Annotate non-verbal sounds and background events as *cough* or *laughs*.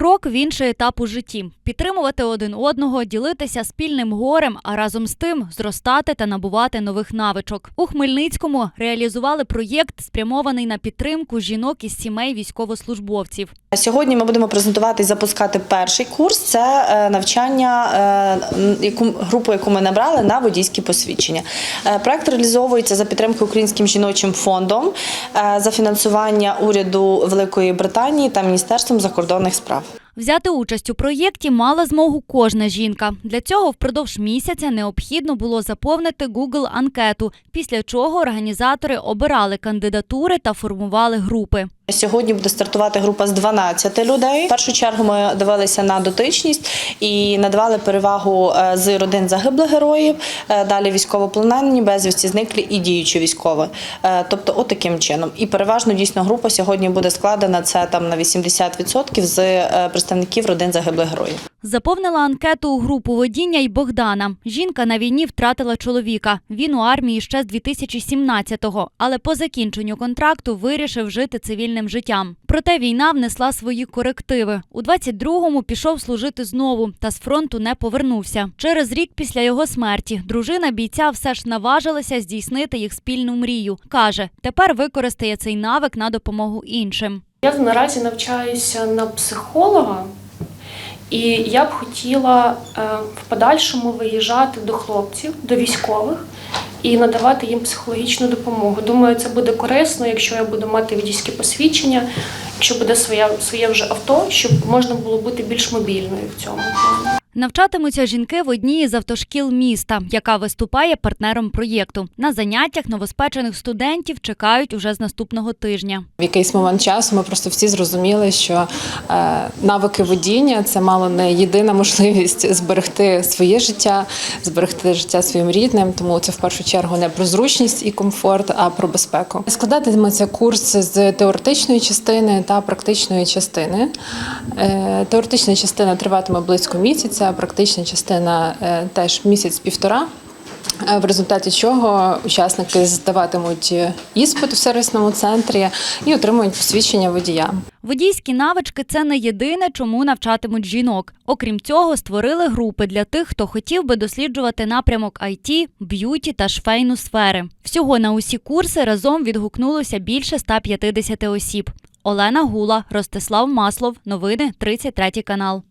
Крок в інший етап у житті підтримувати один одного, ділитися спільним горем, а разом з тим зростати та набувати нових навичок. У Хмельницькому реалізували проєкт, спрямований на підтримку жінок із сімей військовослужбовців. Сьогодні ми будемо презентувати і запускати перший курс. Це е, навчання, е, яку групу, яку ми набрали на водійські посвідчення. Е, Проект реалізовується за підтримки Українським жіночим фондом за фінансування уряду Великої Британії та Міністерством закордонних справ. Взяти участь у проєкті мала змогу кожна жінка. Для цього впродовж місяця необхідно було заповнити Google анкету, після чого організатори обирали кандидатури та формували групи. Сьогодні буде стартувати група з 12 людей. В першу чергу ми дивилися на дотичність і надавали перевагу е, з родин загиблих героїв, е, далі військовополонені, безвісті зниклі і діючі військові. Е, Тобто, от таким чином. І переважно дійсно група сьогодні буде складена це там на 80% з представників родин загиблих героїв. Заповнила анкету у групу водіння й Богдана. Жінка на війні втратила чоловіка. Він у армії ще з 2017-го, але по закінченню контракту вирішив жити цивільним життям. Проте війна внесла свої корективи. У 22-му пішов служити знову та з фронту не повернувся. Через рік після його смерті дружина бійця все ж наважилася здійснити їх спільну мрію. каже, тепер використає цей навик на допомогу іншим. Я наразі навчаюся на психолога, і я б хотіла е, в подальшому виїжджати до хлопців, до військових і надавати їм психологічну допомогу. Думаю, це буде корисно, якщо я буду мати водійське посвідчення, якщо буде своє, своє вже авто, щоб можна було бути більш мобільною в цьому плані. Навчатимуться жінки в одній із автошкіл міста, яка виступає партнером проєкту. На заняттях новоспечених студентів чекають уже з наступного тижня. В якийсь момент часу ми просто всі зрозуміли, що е, навики водіння це мало не єдина можливість *laughs* зберегти своє життя, зберегти життя своїм рідним. Тому це в першу чергу не про зручність і комфорт, а про безпеку. Складатиметься курс з теоретичної частини та практичної частини. Е, теоретична частина триватиме близько місяця, практична частина е, теж місяць-півтора. Е, В результаті чого учасники здаватимуть іспит у сервісному центрі і отримують посвідчення водія. Водійські навички це не єдине, чому навчатимуть жінок. Окрім цього, створили групи для тих, хто хотів би досліджувати напрямок IT, б'юті та швейну сфери. Всього на усі курси разом відгукнулося більше 150 осіб. Олена Гула, Ростислав Маслов. Новини 33 канал.